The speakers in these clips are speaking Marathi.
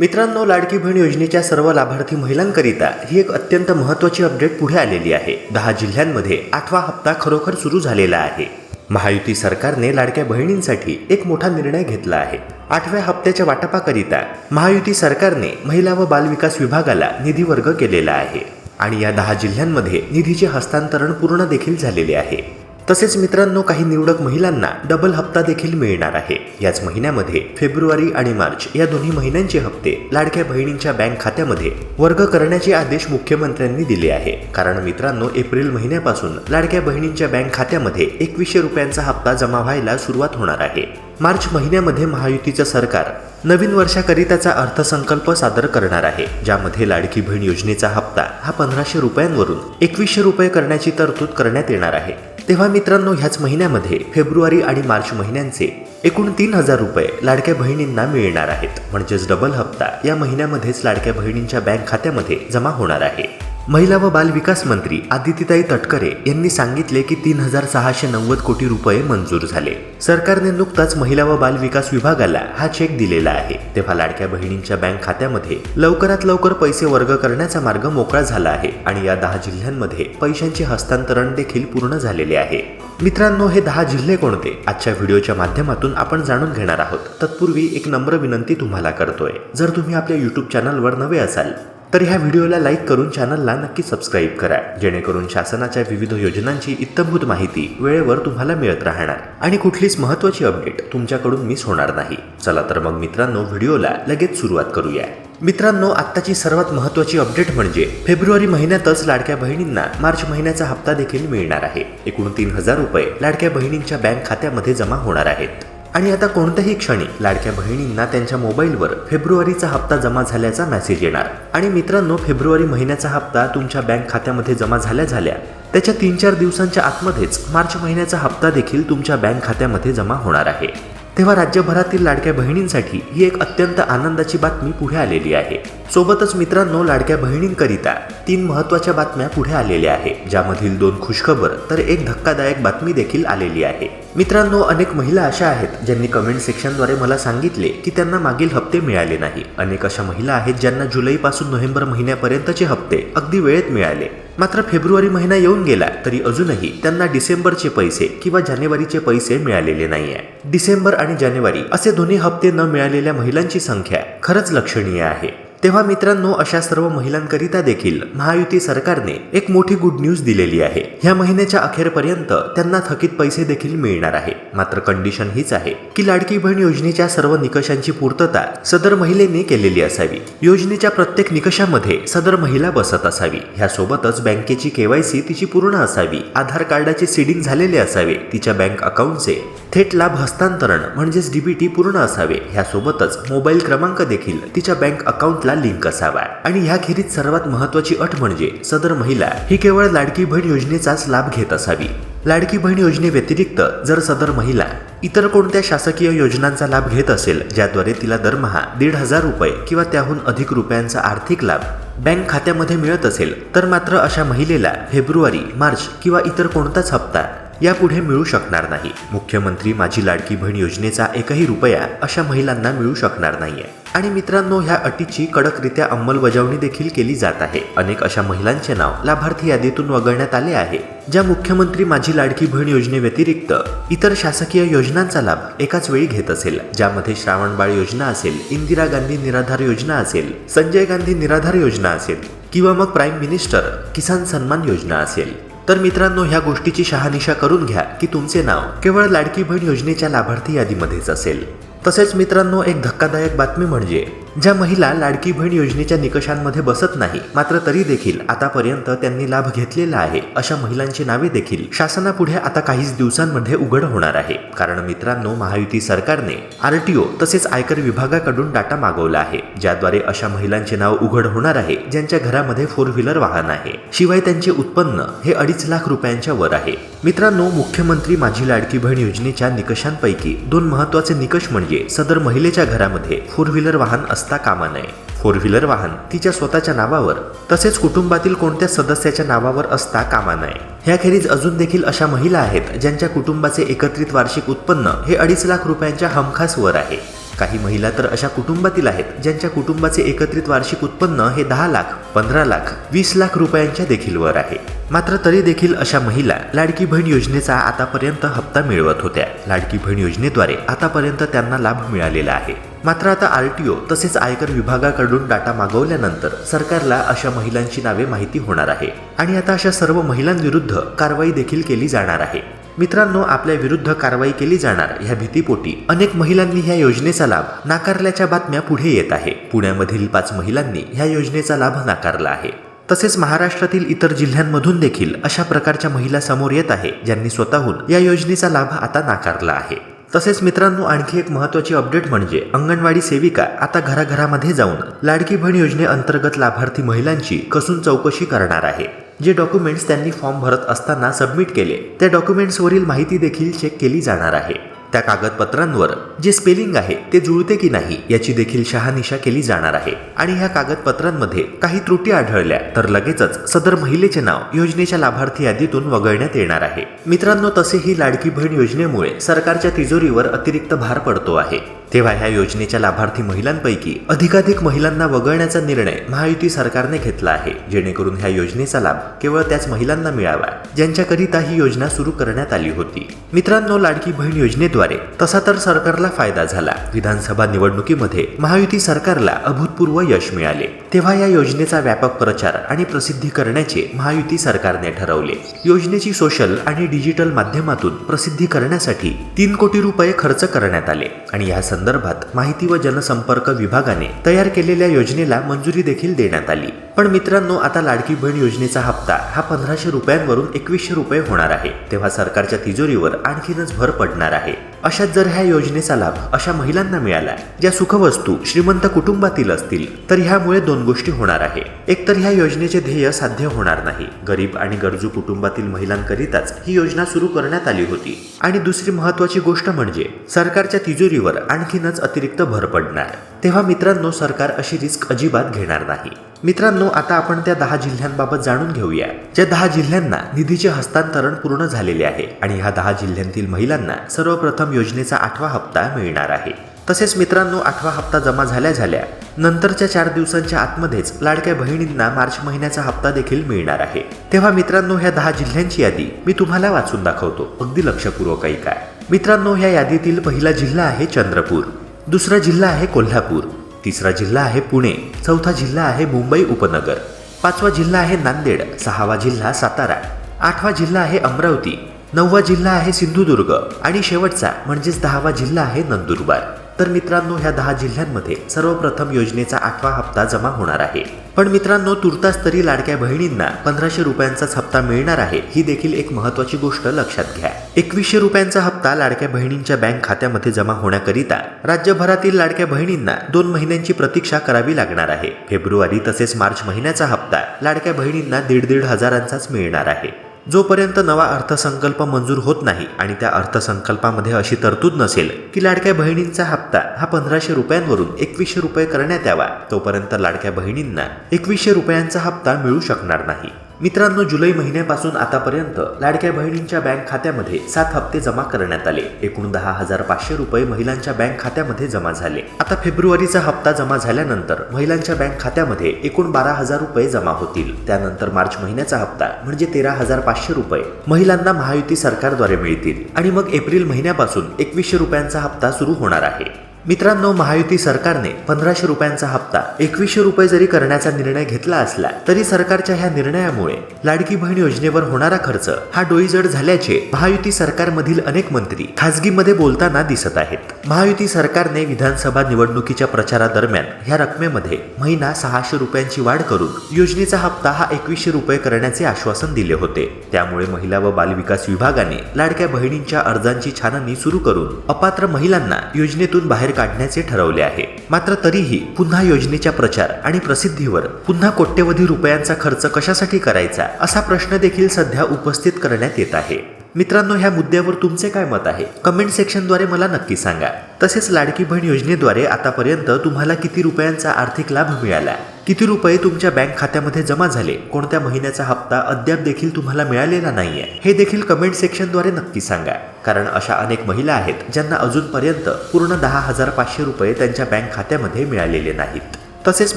मित्रांनो लाडकी बहीण योजनेच्या सर्व लाभार्थी महिलांकरिता ही एक अत्यंत महत्त्वाची अपडेट पुढे आलेली आहे. दहा जिल्ह्यांमध्ये आठवा हप्ता खरोखर सुरू झालेला आहे. महायुती सरकारने लाडक्या बहिणींसाठी एक मोठा निर्णय घेतला आहे. आठव्या हप्त्याच्या वाटपाकरिता महायुती सरकारने महिला व बालविकास विभागाला निधी वर्ग केलेला आहे. आणि या दहा जिल्ह्यांमध्ये निधीचे हस्तांतरण पूर्ण देखील झालेले आहे. तसेच मित्रांनो काही निवडक महिलांना डबल हप्ता देखील मिळणार आहे. याच महिन्यामध्ये फेब्रुवारी आणि मार्च या दोन्ही महिन्यांचे हप्ते लाडक्या बहिणींच्या बँक खात्यामध्ये वर्ग करण्याचे आदेश मुख्यमंत्र्यांनी दिले आहे. कारण मित्रांनो एप्रिल महिन्यापासून लाडक्या बहिणींच्या बँक खात्यामध्ये एकवीसशे रुपयांचा हप्ता जमा व्हायला सुरुवात होणार आहे. मार्च महिन्यामध्ये महायुतीचं सरकार नवीन वर्षाकरिताचा अर्थसंकल्प सादर करणार आहे ज्यामध्ये लाडकी बहीण योजनेचा हप्ता हा पंधराशे रुपयांवरून एकवीसशे रुपये करण्याची तरतूद करण्यात येणार आहे. तेव्हा मित्रांनो ह्याच महिन्यामध्ये फेब्रुवारी आणि मार्च महिन्यांचे एकूण तीन हजार रुपये लाडक्या बहिणींना मिळणार आहेत. म्हणजेच डबल हप्ता या महिन्यामध्येच लाडक्या बहिणींच्या बँक खात्यामध्ये जमा होणार आहे. महिला व बाल विकास मंत्री आदितीताई तटकरे यांनी सांगितले की तीन हजार सहाशे नव्वद कोटी रुपये मंजूर झाले. सरकारने नुकताच महिला व बाल विकास विभागाला हा चेक दिलेला आहे. तेव्हा लाडक्या बहिणींच्या बँक खात्यामध्ये लवकरात लवकर पैसे वर्ग करण्याचा मार्ग मोकळा झाला आहे आणि या दहा जिल्ह्यांमध्ये पैशांचे हस्तांतरण देखील पूर्ण झालेले आहे. मित्रांनो हे दहा जिल्हे कोणते? आजच्या व्हिडिओच्या माध्यमातून आपण जाणून घेणार आहोत. तत्पूर्वी एक नम्र विनंती तुम्हाला करतोय. जर तुम्ही आपल्या युट्यूब चॅनलवर नवे असाल तर ह्या व्हिडिओला लाईक करून चॅनलला नक्की सबस्क्राईब करा जेणेकरून शासनाच्या विविध योजनांची इत्तमभूत माहिती वेळेवर तुम्हाला मिळत राहणार. आणि कुठलीच महत्त्वाची अपडेट तुमच्याकडून मिस होणार नाही. चला तर मग मित्रांनो व्हिडिओला लगेच सुरुवात करूया. मित्रांनो आत्ताची सर्वात महत्त्वाची अपडेट म्हणजे फेब्रुवारी महिन्यातच लाडक्या बहिणींना मार्च महिन्याचा हप्ता देखील मिळणार आहे. एकूण तीन हजार रुपये लाडक्या बहिणींच्या बँक खात्यामध्ये जमा होणार आहेत. आणि आता कोणत्याही क्षणी लाडक्या बहिणींना त्यांच्या मोबाईलवर फेब्रुवारीचा हप्ता जमा झाल्याचा मेसेज येणार. आणि मित्रांनो फेब्रुवारी महिन्याचा हप्ता तुमच्या बँक खात्यामध्ये जमा झाल्या झाल्या त्याच्या तीन चार दिवसांच्या आतमध्येच मार्च महिन्याचा हप्ता देखील तुमच्या बँक खात्यामध्ये जमा होणार आहे. तेव्हा राज्यभरातील लाडक्या बहिणींसाठी ही एक अत्यंत आनंदाची बातमी पुढे आलेली आहे. सोबतच मित्रांनो लाडक्या बहिणींकरिता तीन महत्त्वाच्या बातम्या पुढे आलेल्या आहे ज्यामधील दोन खुशखबर तर एक धक्कादायक बातमी देखील आलेली आहे. मित्रांनो अनेक महिला अशा आहेत ज्यांनी कमेंट सेक्शनद्वारे मला सांगितले की त्यांना मागील हप्ते मिळाले नाही. अनेक अशा महिला आहेत ज्यांना जुलैपासून नोव्हेंबर महिन्यापर्यंतचे हप्ते अगदी वेळेत मिळाले. मात्र फेब्रुवारी महिना येऊन गेला तरी अजूनही त्यांना डिसेंबरचे पैसे किंवा जानेवारीचे पैसे मिळालेले नाहीये. डिसेंबर आणि जानेवारी असे दोन्ही हप्ते न मिळालेल्या महिलांची संख्या खरंच लक्षणीय आहे. तेव्हा मित्रांनो अशा सर्व महिलांकरिता देखील महायुती सरकारने एक मोठी गुड न्यूज दिलेली आहे. ह्या महिन्याच्या अखेरपर्यंत त्यांना थकीत पैसे देखील मिळणार आहे. मात्र कंडिशन हीच आहे की लाडकी बहीण योजनेच्या सर्व निकषांची पूर्तता सदर महिलेने केलेली असावी. योजनेच्या प्रत्येक निकषामध्ये सदर महिला बसत असावी. ह्यासोबतच बँकेची केवायसी तिची पूर्ण असावी. आधार कार्डाचे सीडिंग झालेले असावे. तिच्या बँक अकाउंटचे थेट लाभ हस्तांतरण म्हणजेच डीबीटी पूर्ण असावे. ह्यासोबतच मोबाईल क्रमांक देखील तिच्या बँक अकाउंटला लिंक असावा आणि ह्याखेरीज सर्वात महत्वाची अट म्हणजे सदर महिला. ही केवळ लाडकी बहीण योजनेचाच लाभ घेत असावी. लाडकी बहीण योजनेव्यतिरिक्त जर सदर महिला इतर कोणत्या शासकीय योजनांचा लाभ घेत असेल ज्याद्वारे तिला दरमहा दीड हजार रुपये किंवा त्याहून अधिक रुपयांचा आर्थिक लाभ बँक खात्यामध्ये मिळत असेल तर मात्र अशा महिलेला फेब्रुवारी मार्च किंवा इतर कोणताच हप्ता यापुढे मिळू शकणार नाही. मुख्यमंत्री माझी लाडकी बहीण योजनेचा एकही रुपया अशा महिलांना मिळू शकणार नाहीये. आणि मित्रांनो ह्या अटीची कडकरित्या अंमलबजावणी देखील केली जात आहे. अनेक अशा महिलांचे नाव लाभार्थी यादीतून वगळण्यात आले आहे ज्या मुख्यमंत्री माझी लाडकी बहीण योजनेव्यतिरिक्त इतर शासकीय योजनांचा लाभ एकाच वेळी घेत असेल ज्यामध्ये श्रावणबाळ योजना असेल इंदिरा गांधी निराधार योजना असेल संजय गांधी निराधार योजना असेल किंवा मग प्राईम मिनिस्टर किसान सन्मान योजना असेल. तर मित्रांनो ह्या गोष्टीची शहानिशा करून घ्या की तुमचे नाव केवळ लाडकी बहीण योजनेच्या लाभार्थी यादीमध्येच असेल. तसेच मित्रांनो एक धक्कादायक बातमी म्हणजे ज्या महिला लाडकी बहीण योजनेच्या निकषांमध्ये बसत नाही मात्र तरी देखील आतापर्यंत त्यांनी लाभ घेतलेला आहे अशा महिलांची नावे देखील शासनापुढे आता काहीच दिवसांमध्ये उघड होणार आहे. कारण मित्रांनो महायुती सरकारने आरटीओ तसेच आयकर विभागाकडून डाटा मागवला आहे ज्याद्वारे अशा महिलांचे नाव उघड होणार आहे ज्यांच्या घरामध्ये फोर व्हीलर वाहन आहे. शिवाय त्यांचे उत्पन्न हे अडीच लाख रुपयांच्या वर आहे. मित्रांनो मुख्यमंत्री माझी लाडकी बहीण योजनेच्या निकषांपैकी दोन महत्त्वाचे निकष म्हणजे सदर महिलेच्या घरामध्ये फोर व्हीलर वाहन असते कामा नये. फोर व्हीलर वाहन तिच्या स्वतःच्या नावावर तसेच कुटुंबातील कोणत्या सदस्याच्या नावावर असता कामा नये. ह्याखेरीज अजून देखील अशा महिला आहेत ज्यांच्या कुटुंबाचे एकत्रित वार्षिक उत्पन्न हे अडीच लाख रुपयांच्या हमखास वर आहे. काही महिला तर अशा कुटुंबातील आहेत ज्यांच्या कुटुंबाचे एकत्रित वार्षिक उत्पन्न हे दहा लाख पंधरा लाख वीस लाख रुपयांच्या देखील वर आहे. मात्र तरी देखील अशा महिला लाडकी बहीण योजनेचा आतापर्यंत हप्ता मिळवत होत्या. लाडकी बहीण योजनेद्वारे आतापर्यंत त्यांना लाभ मिळालेला आहे. मात्र आता आरटीओ तसेच आयकर विभागाकडून डाटा मागवल्यानंतर सरकारला अशा महिलांची नावे माहिती होणार आहे. आणि आता अशा सर्व महिलांविरुद्ध कारवाई देखील केली जाणार आहे. मित्रांनो आपल्या विरुद्ध कारवाई केली जाणार. ह्या भीतीपोटी अनेक महिलांनी ह्या योजनेचा लाभ नाकारल्याच्या बातम्या पुढे येत आहे. पुण्यामधील पाच महिलांनी ह्या योजनेचा लाभ नाकारला आहे. तसेच महाराष्ट्रातील इतर जिल्ह्यांमधून देखील अशा प्रकारच्या महिला समोर येत आहे ज्यांनी स्वतःहून या योजनेचा लाभ आता नाकारला आहे. तसेच मित्रांनो आणखी एक महत्वाची अपडेट म्हणजे अंगणवाडी सेविका आता घराघरामध्ये जाऊन लाडकी बहीण योजनेअंतर्गत लाभार्थी महिलांची कसून चौकशी करणार आहे. जे डॉक्युमेंट्स त्यांनी फॉर्म भरत असताना सबमिट केले. त्या डॉक्युमेंट्सवरील माहिती देखील चेक केली जाणार आहे. त्या कागदपत्रांवर जे स्पेलिंग आहे ते जुळते की नाही याची देखील शहानिशा केली जाणार आहे. आणि ह्या कागदपत्रांमध्ये काही त्रुटी आढळल्या तर लगेचच सदर महिलेचे नाव योजनेच्या लाभार्थी यादीतून वगळण्यात येणार आहे. मित्रांनो तसेही लाडकी बहीण योजनेमुळे सरकारच्या तिजोरीवर अतिरिक्त भार पडतो आहे. तेव्हा ह्या योजनेच्या लाभार्थी महिलांपैकी अधिकाधिक महिलांना वगळण्याचा निर्णय महायुती सरकारने घेतला आहे. जेणेकरून ह्या योजनेचा लाभ केवळ त्याच महिलांना मिळावा ज्यांच्याकरिता ही योजना सुरू करण्यात आली होती. मित्रांनो लाडकी बहीण योजनेद्वारे तसा तर सरकारला फायदा झाला. विधानसभा निवडणुकीमध्ये महायुती सरकारला अभूतपूर्व यश मिळाले. तेव्हा या योजनेचा व्यापक प्रचार आणि प्रसिद्धी करण्याचे महायुती सरकारने ठरवले. योजनेची सोशल आणि डिजिटल माध्यमातून प्रसिद्धी करण्यासाठी तीन कोटी रुपये खर्च करण्यात आले आणि या संदर्भात संदर्भात माहिती व जनसंपर्क विभागाने तयार केलेल्या योजनेला मंजुरी देखील देण्यात आली. पण मित्रांनो आता लाडकी बहीण योजनेचा हप्ता हा पंधराशे रुपयांवरून एकवीसशे रुपये होणार आहे. तेव्हा सरकारच्या तिजोरीवर आणखीनच भर पडणार आहे. अशात जर ह्या योजनेचा लाभ अशा महिलांना मिळाला ज्या सुखवस्तू श्रीमंत कुटुंबातील असतील तर ह्यामुळे दोन गोष्टी होणार आहे. एक तर ह्या योजनेचे ध्येय साध्य होणार नाही. गरीब आणि गरजू कुटुंबातील महिलांकरिताच ही योजना सुरू करण्यात आली होती. आणि दुसरी महत्वाची गोष्ट म्हणजे सरकारच्या तिजोरीवर आणखीनच अतिरिक्त भर पडणार. तेव्हा मित्रांनो सरकार अशी रिस्क अजिबात घेणार नाही. मित्रांनो आता आपण त्या दहा जिल्ह्यांबाबत जाणून घेऊया. ज्या दहा जिल्ह्यांना निधीचे हस्तांतरण पूर्ण झालेले आहे आणि ह्या दहा जिल्ह्यांतील महिलांना सर्वप्रथम योजनेचा आठवा हप्ता मिळणार आहे. तसेच मित्रांनो आठवा हप्ता जमा झाल्या झाल्या नंतरच्या चार दिवसांच्या आतमध्येच लाडक्या बहिणींना मार्च महिन्याचा हप्ता देखील मिळणार आहे. तेव्हा मित्रांनो ह्या दहा जिल्ह्यांची यादी मी तुम्हाला वाचून दाखवतो. अगदी लक्षपूर्वक ऐका. मित्रांनो ह्या यादीतील पहिला जिल्हा आहे चंद्रपूर. दुसरा जिल्हा आहे कोल्हापूर. तिसरा जिल्हा आहे पुणे चौथा जिल्हा आहे मुंबई उपनगर पाचवा जिल्हा आहे नांदेड सहावा जिल्हा सातारा आठवा जिल्हा आहे अमरावती नववा जिल्हा आहे सिंधुदुर्ग आणि शेवटचा म्हणजेच दहावा जिल्हा आहे नंदुरबार. तर मित्रांनो ह्या दहा जिल्ह्यांमध्ये सर्वप्रथम योजनेचा आठवा हप्ता जमा होणार आहे. पण मित्रांनो तुर्तास तरी लाडक्या बहिणींना पंधराशे रुपयांचाच हप्ता मिळणार आहे ही देखील एक महत्वाची गोष्ट लक्षात घ्या. एकवीसशे रुपयांचा हप्ता लाडक्या बहिणींच्या बँक खात्यामध्ये जमा होण्याकरिता राज्यभरातील लाडक्या बहिणींना दोन महिन्यांची प्रतीक्षा करावी लागणार आहे. फेब्रुवारी तसेच मार्च महिन्याचा हप्ता लाडक्या बहिणींना दीड दीड हजारांचाच मिळणार आहे. जोपर्यंत नवा अर्थसंकल्प मंजूर होत नाही आणि त्या अर्थसंकल्पामध्ये अशी तरतूद नसेल की लाडक्या बहिणींचा हप्ता हा पंधराशे रुपयांवरून एकवीसशे रुपये करण्यात यावा तोपर्यंत लाडक्या बहिणींना एकवीसशे रुपयांचा हप्ता मिळू शकणार नाही. मित्रांनो जुलै महिन्यापासून आतापर्यंत लाडक्या बहिणींच्या बँक खात्यामध्ये सात हप्ते जमा करण्यात आले. एकूण दहा हजार पाचशे रुपये महिलांच्या बँक खात्यामध्ये जमा झाले. आता फेब्रुवारीचा हप्ता जमा झाल्यानंतर महिलांच्या बँक खात्यामध्ये एकूण बारा हजार रुपये जमा होतील. त्यानंतर मार्च महिन्याचा हप्ता म्हणजे तेरा हजार पाचशे रुपये महिलांना महायुती सरकारद्वारे मिळतील. आणि मग एप्रिल महिन्यापासून एकवीसशे रुपयांचा हप्ता सुरू होणार आहे. मित्रांनो महायुती सरकारने पंधराशे रुपयांचा हप्ता एकवीसशे रुपये जरी करण्याचा निर्णय घेतला असला तरी सरकारच्या ह्या निर्णयामुळे लाडकी बहीण योजनेवर होणारा खर्च हा डोईजड झाल्याचे महायुती सरकारमधील अनेक मंत्री खासगीमध्ये बोलताना दिसत आहेत. महायुती सरकारने विधानसभा निवडणुकीच्या प्रचारादरम्यान ह्या रकमेमध्ये महिना सहाशे रुपयांची वाढ करून योजनेचा हप्ता हा एकवीसशे रुपये करण्याचे आश्वासन दिले होते. त्यामुळे महिला व बालविकास विभागाने लाडक्या बहिणींच्या अर्जांची छाननी सुरू करून अपात्र महिलांना योजनेतून बाहेर काढण्याचे ठरवले आहे. मात्र तरीही पुन्हा योजनेच्या प्रचार आणि प्रसिद्धीवर पुन्हा कोट्यवधी रुपयांचा खर्च कशासाठी करायचा असा प्रश्न देखील सध्या उपस्थित करण्यात येत आहे. मित्रांनो ह्या मुद्द्यावर तुमचे काय मत आहे? कमेंट सेक्शनद्वारे मला नक्की सांगा. तसेच लाडकी बहीण योजनेद्वारे आतापर्यंत तुम्हाला किती रुपयांचा आर्थिक लाभ मिळाला? किती रुपये तुमच्या बँक खात्यामध्ये जमा झाले? कोणत्या महिन्याचा हप्ता अद्याप देखील तुम्हाला मिळालेला नाहीये? हे देखील कमेंट सेक्शनद्वारे नक्की सांगा. कारण अशा अनेक महिला आहेत ज्यांना अजूनपर्यंत पूर्ण दहा हजार पाचशे रुपये त्यांच्या बँक खात्यामध्ये मिळालेले नाहीत. तसेच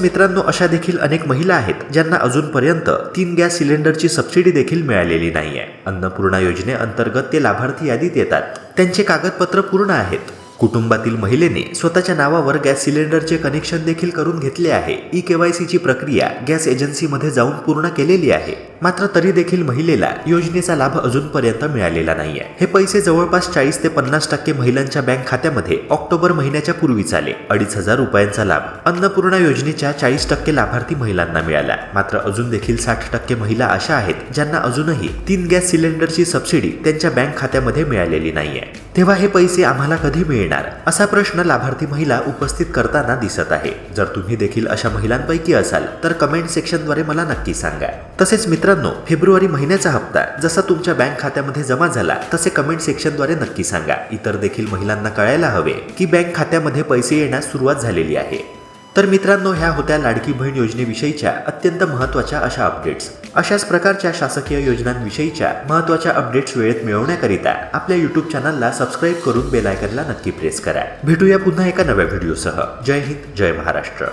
मित्रांनो अशा देखील अनेक महिला आहेत ज्यांना अजूनपर्यंत तीन गॅस सिलेंडरची सबसिडी देखील मिळालेली नाहीये. अन्नपूर्णा योजनेअंतर्गत ते लाभार्थी यादीत येतात. त्यांचे कागदपत्र पूर्ण आहेत. कुटुंबातील महिलेने स्वतःच्या नावावर गॅस सिलेंडरचे कनेक्शन देखील करून घेतले आहे. ई केवायसीची प्रक्रिया गॅस एजन्सीमध्ये जाऊन पूर्ण केलेली आहे. मात्र तरी देखील महिलेला योजनेचा लाभ अजूनपर्यंत मिळालेला नाहीये. हे पैसे जवळपास चाळीस ते पन्नास टक्के महिलांच्या बँक खात्यामध्ये ऑक्टोबर महिन्याच्या पूर्वीच आले. अडीच हजार रुपयांचा लाभ. अन्नपूर्णा योजनेच्या चाळीस टक्के लाभार्थी महिलांना मिळाला. मात्र अजून देखील साठ टक्के महिला अशा आहेत ज्यांना अजूनही तीन गॅस सिलेंडरची सबसिडी त्यांच्या बँक खात्यामध्ये मिळालेली नाहीये. तेव्हा हे पैसे आम्हाला कधी मिळणार? असा प्रश्न लाभार्थी महिला उपस्थित करताना दिसत आहे. जर तुम्ही देखील अशा महिलांपैकी असाल तर कमेंट सेक्शनद्वारे मला नक्की सांगा. तसेच मित्र मित्रांनो फेब्रुवारी महिन्याचा हप्ता जसा तुमच्या बँक खात्यामध्ये जमा झाला तसे कमेंट सेक्शनद्वारे नक्की सांगा. इतर देखील महिलांना कळायला हवे की बँक खात्यामध्ये पैसे येण्यास सुरुवात झालेली आहे. तर मित्रांनो ह्या होत्या लाडकी बहीण योजनेविषयीच्या अत्यंत महत्त्वाच्या अशा अपडेट्स अशाच प्रकारच्या शासकीय योजनांविषयीच्या महत्त्वाच्या अपडेट्स वेळेत मिळवण्याकरिता आपल्या यूट्यूब चॅनलला सबस्क्राईब करून बेलायकनला नक्की प्रेस करा. भेटूया पुन्हा एका नव्या व्हिडिओसह जय हिंद जय महाराष्ट्र.